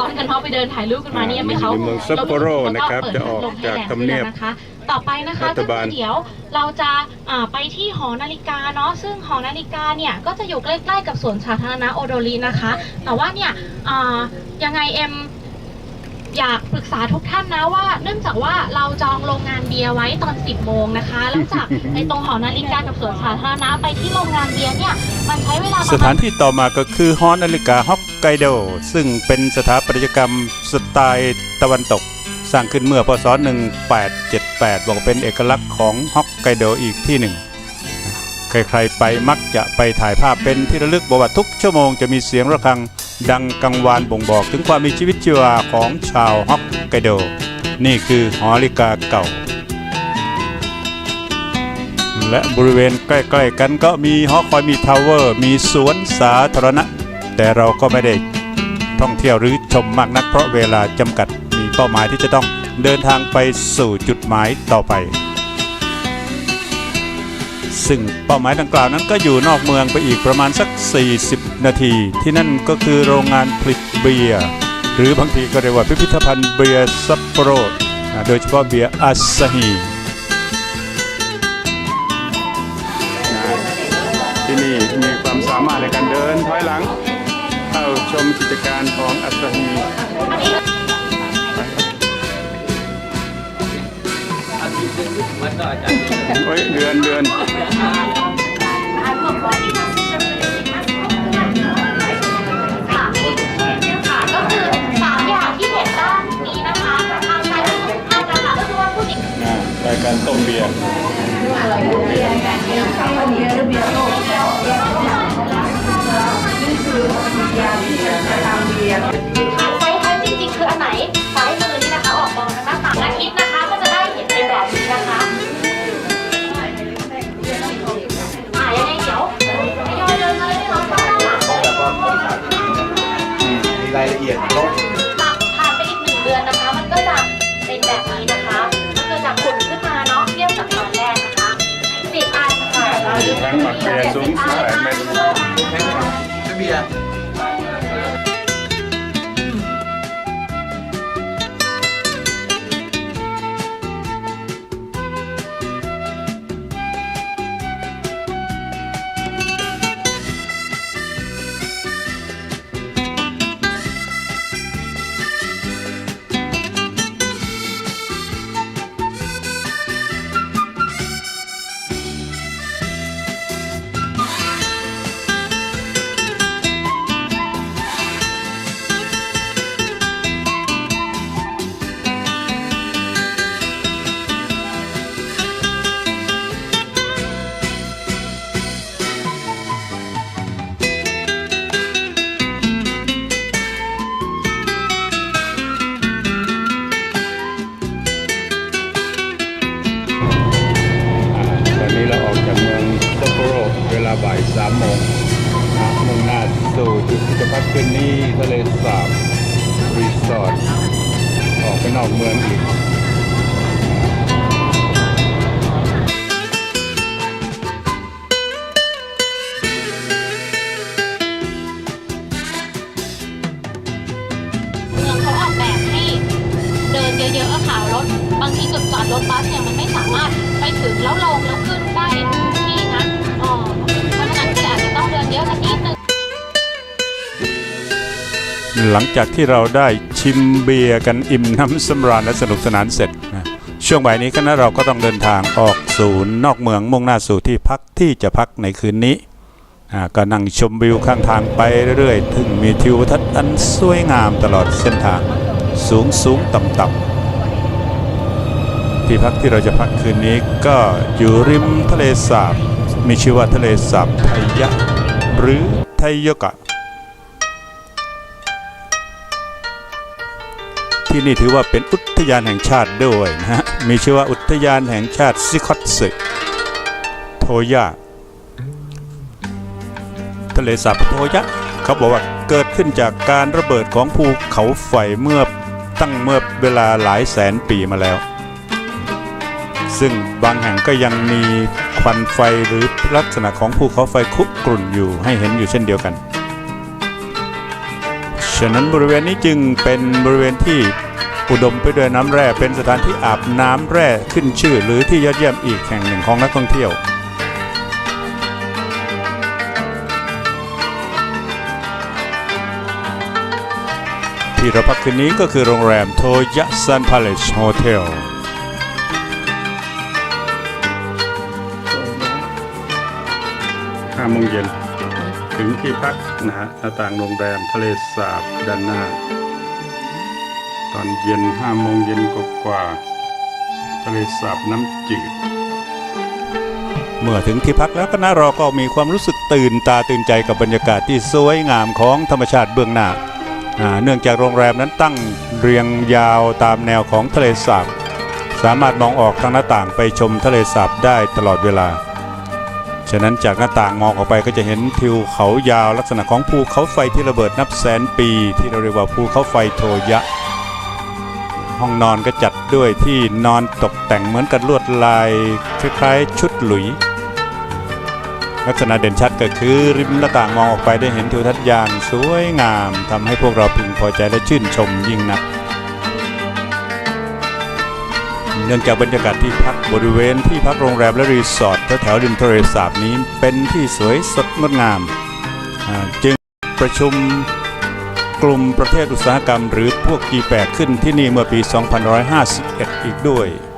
ตอนกันเนาะไปเดินถ่ายรูปกันมาเนี่ยไม่เขาในเมืองซัปโปโรนะครับจะออกจากทำเนียบ นะคะ ต่อไปนะคะรัก็ฐคืบาล อเดี๋ยวเราจะอ่าไปที่หอนาฬิกาเนาะซึ่งหอนาฬิกาเนี่ยก็จะอยู่ใกล้ๆกับสวนสาธารณะโอโดรินะคะ แต่ว่าเนี่ยอ่ายังไงเอ็ม อยากปรึกษาทุกท่านนะว่า เนื่องจากว่าเราจองโรงงานเบียร์ไว้ตอน 10 โมงนะคะ แล้วจากในตรงหอนาฬิกากับสวนสาธารณะไปที่โรงงานเบียร์เนี่ย มันใช้เวลาประสมาถาณนที่ต่อมาก็คือฮอนนาฬิกาฮอกไกโด ซึ่งเป็นสถาปัตยกรรมสไตล์ตะวันตก สร้างขึ้นเมื่อพศ 1878 บอกเป็นเอกลักษณ์ของฮอกไกโดอีกที่หนึ่ง ใครๆไปมักจะไปถ่ายภาพเป็นที่ระลึกบอกว่าทุกชั่วโมงจะมีเสียงระฆัง ดังกังวานบ่งบอกถึงความมีชีวิตชีวาของชาวฮอกไกโด นี่คือหอนาฬิกาเก่า และบริเวณใกล้ๆกันก็มีหอคอยมีทาวเวอร์ มีสวนสาธารณะ แต่เราก็ไม่ได้ท่องเที่ยวหรือชมมากนักเพราะเวลาจำกัดมีเป้าหมายที่จะต้องเดินทางไปสู่จุดหมายต่อไป ซึ่งเป้าหมายดังกล่าวนั้นก็อยู่นอกเมืองไปอีกประมาณสัก 40 นาที ที่นั่นก็คือโรงงานผลิตเบียร์หรือบางทีก็เรียกว่าพิพิธภัณฑ์เบียร์ซัปโปโรนะโดยเฉพาะเบียร์อาซาฮีที่นี่มีความสามารถในการเดินถอยหลัง เข้าชมกิจการของอัศฮีโอ้ยเดือนเดือน มาเลยนะคะด้านหลังมีรายละเอียดครบ สามโมงนะมุ่งหน้าสู่จุดที่จะพักคืนนี้ทะเลสาบรีสอร์ทออกไปนอกเมืองอีกเมืองเขาออกแบบให้เดินเยอะๆอะค่ะรถ บางทีจุดจอดรถบัสเนี่ยมันไม่สามารถไปถึงแล้วลงแล้วขึ้นได้ หลังจากที่เราได้ชิมเบียร์กันอิ่มน้ำสำราญและสนุกสนานเสร็จนะช่วงบ่ายนี้คณะเราก็ต้องเดินทางออกสู่นอกเมืองมุ่งหน้าสู่ที่พักที่จะพักในคืนนี้ก็นั่งชมวิวข้างทางไปเรื่อยๆถึงมีทิวทัศน์อันสวยงามตลอดเส้นทางสูงสูงต่ำต่ำที่พักที่เราจะพักคืนนี้ก็อยู่ริมทะเลสาบ มีชื่อว่าทะเลสาบไทยะ หรือไทยกะ ที่นี่ถือว่าเป็นอุทยานแห่งชาติด้วยนะฮะ มีชื่อว่าอุทยานแห่งชาติซิคอตสึโทยะทะเลสาบโทยะเขาบอกว่าเกิดขึ้นจากการระเบิดของภูเขาไฟเมื่อตั้งเมื่อเวลาหลายแสนปีมาแล้ว ซึ่งบางแห่งก็ยังมีควันไฟหรือลักษณะของภูเขาไฟคุกรุ่นอยู่ให้เห็นอยู่เช่นเดียวกัน ฉะนั้นบริเวณนี้จึงเป็นบริเวณที่ อุดมไปด้วยน้ำแร่เป็นสถานที่อาบน้ำแร่ขึ้นชื่อ หรือที่ยอดเยี่ยมอีกแห่งหนึ่งของนักท่องเที่ยวที่เราพักคืนนี้ก็คือโรงแรมโทยะซันพาเลชโฮเทลห้าโมงเย็น ถึงที่พักนะฮะหน้าต่างโรงแรมทะเลสาบด้านหน้า ตอนเย็นห้าโมงเย็นกกว่าทะเลสาบน้ำจืด เมื่อถึงที่พักแล้วก็นะเราก็มีความรู้สึกตื่นตาตื่นใจกับบรรยากาศที่สวยงามของธรรมชาติเบื้องหน้าอ่าเนื่องจากโรงแรมนั้นตั้งเรียงยาวตามแนวของทะเลสาบ สามารถมองออกทางหน้าต่างไปชมทะเลสาบได้ตลอดเวลา ฉะนั้นจากหน้าต่างมองออกไปก็จะเห็นทิวเขายาวลักษณะของภูเขาไฟที่ระเบิดนับแสนปี ที่เราเรียกว่าภูเขาไฟโทยะ ห้องนอนก็จัดด้วยที่นอนตกแต่งเหมือนกับลวดลายคล้ายๆชุดหลุย ลักษณะเด่นชัดก็คือริมหน้าต่างมองออกไปได้เห็นทิวทัศน์อย่างสวยงามทำให้พวกเราพึงพอใจและชื่นชมยิ่งนักเนื่องจากบรรยากาศที่พักบริเวณที่พักโรงแรมและรีสอร์ทแถวๆริมทะเลสาบนี้เป็นที่สวยสดงดงามจึงประชุม กลุ่มประเทศอุตสาหกรรมหรือพวก G8 ขึ้นที่นี่เมื่อปี 2551 อีกด้วย